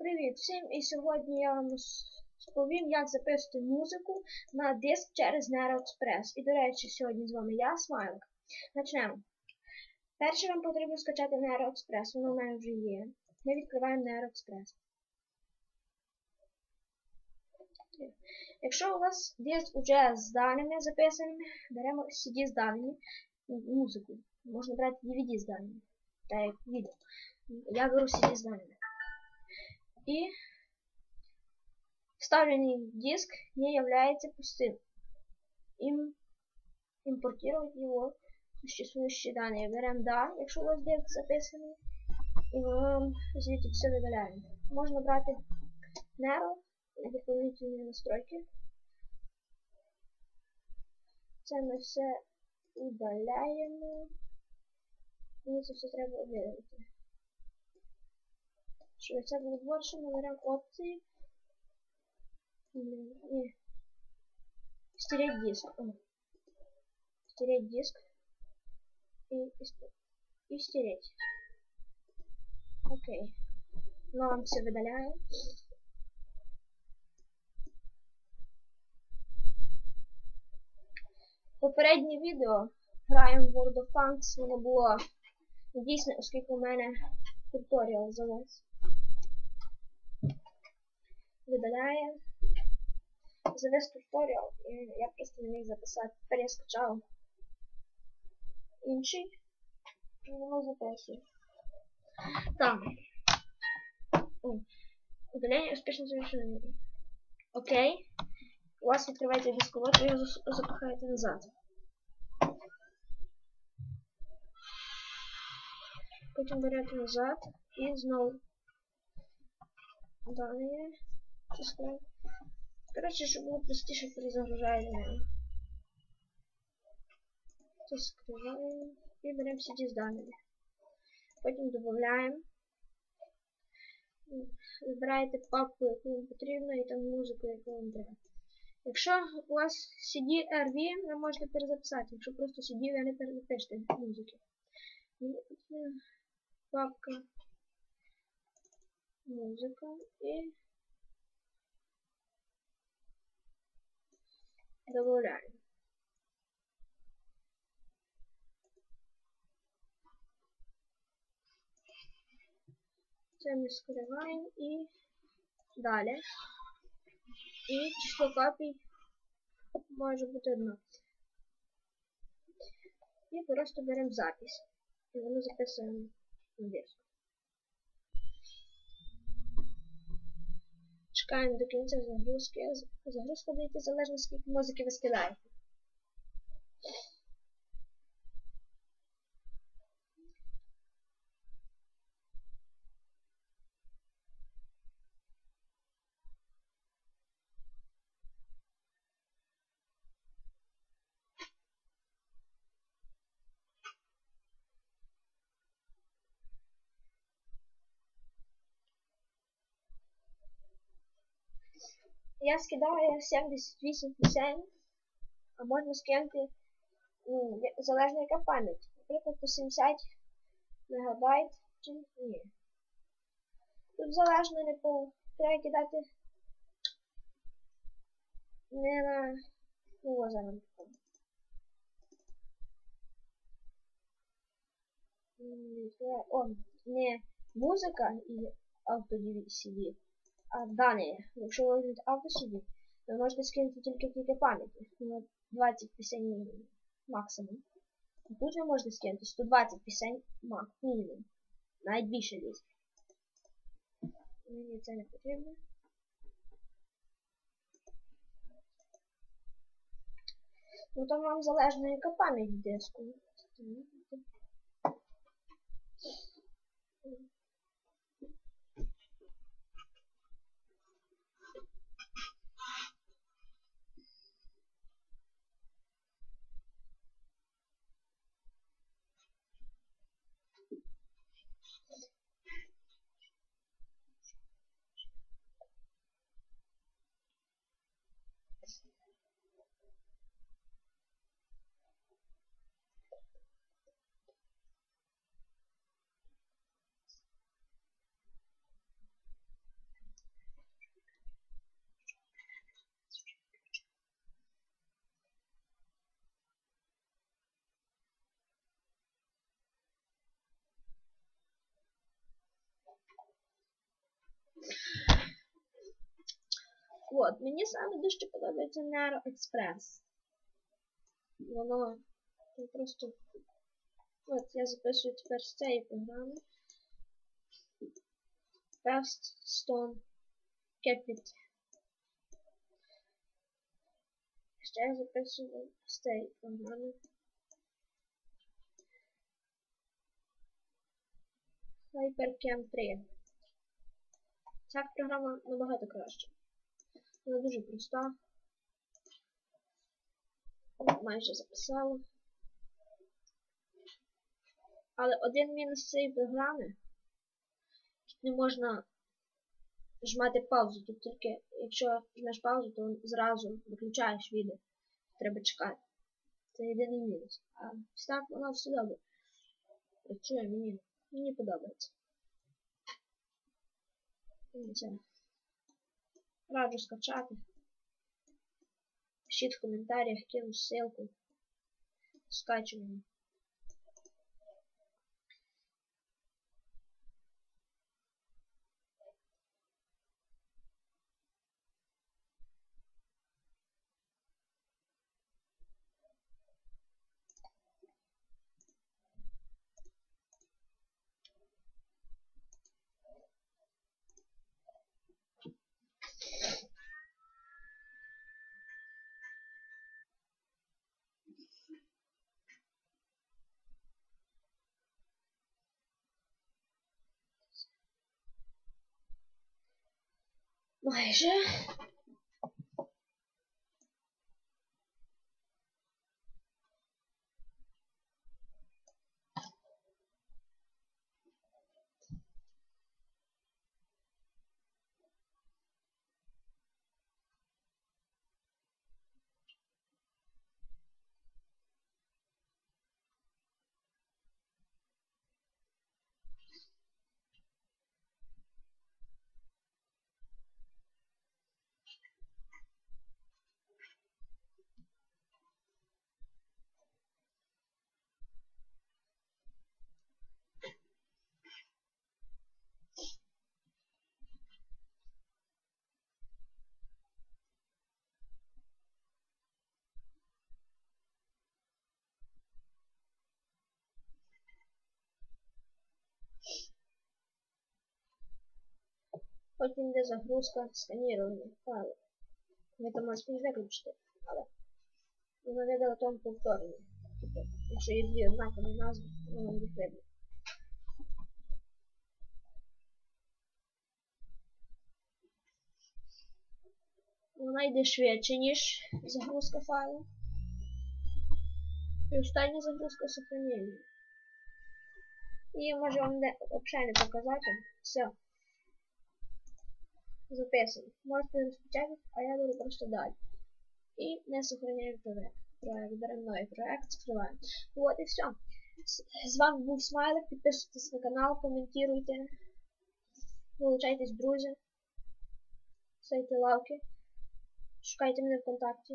Привіт всім! І сьогодні я вам розповім, як записувати музику на диск через NeuroExpress. І, до речі, сьогодні з вами я, Смайлик. Почнемо. Перше вам потрібно скачати NeuroExpress, воно в мене вже є. Ми відкриваємо NeuroExpress. Якщо у вас диск вже з даними записаними, беремо CD з даними, музику. Можна брати DVD з даними, так як відео. Я беру CD з даними И вставленный диск не является пустым. Им импортировать его существующие данные. Берем да, якщо у вас диск записаний, і ми звідти все видаляємо. Можна брати Nero, дополнительні настройки. Це ми все удаляємо. І це все треба видалити. Щоб це було більше, ми беремо опції. І стереть диск. Стереть диск. И, и, и стереть. Окей. Ну, вам все видаляю. Попереднє відео граємо в World of Tanks, воно було дійсно, оскільки у мене туторіал завез. Видаляє. Завез туторіал, і я просто не міг записати. Тепер я скачав інший. І воно записує. Так. Удалення успішно завершено. Окей. У вас відкривається дисковод, ви його запихаєте назад. Потім берете назад і знову Далі. Коротше, щоб було простіше перезагружаємо. Це скриваємо і беремо CD з даними. Потім додаємо. Вибираєте папку, яку вам потрібно, і там музику, яку вам треба. Якщо у вас CD RV, ви можете перезаписати. Якщо просто CD, ви не перезапишете музики. Папка музика и добавляем. Це ми скриваємо і далі. І число копій може бути одно. І просто беремо запись. І воно записуємо на Чекаємо до кінця загрузки. Загрузка буде залежно скільки музики ви скидаєте. Я скидаю 78 пісень, а можна скинути, ну, залежно яка пам'ять. Наприклад, по 70 мегабайт чи ні. Тут залежно не по... Треба кидати не на... Ну. О, не музика і авто CD а, дані. Якщо ви візьмете автосіді, ви можете скинути тільки тільки пам'яті. Ну, 20 пісень максимум. Тут ви можете скинути 120 пісень мінімум. Навіть більше лізе. Мені це не потрібно. Ну там вам залежно яка пам'ять диску. От, мені саме дуже подобається Nero Express. Воно просто. От, я записую тепер з цієї програми. Fast Stone Capit. Ще я записую з цієї програми. HyperCam 3. Ця програма набагато краща. Вона дуже проста. Майже записала. Але один мінус цієї програми тут не можна жмати паузу. Тут тільки, якщо жмеш паузу, то зразу виключаєш відео. Треба чекати. Це єдиний мінус. А так воно все добре. Працює мені. Мені подобається. Це. Раджу скачати. Пишіть в коментарях, кину ссылку. Скачування. Майже. Потім йде загрузка сканірування файлу. Ви там можете їх виключити, але воно не дало тому повторення. Тобто, якщо є дві однакові назви, воно їх видно. Вона йде швидше, ніж загрузка файлу. І остання загрузка сохранення. І може вам взагалі не показати. Все записано. Можете розпочати, а я буду просто далі. І не сохраняємо проект. Проект, беремо новий проект, скриваємо. Вот і все. З вами був Смайлик. Підписуйтесь на канал, коментуйте. Вилучайтесь, друзі. Ставте лайки. Шукайте мене ВКонтакті.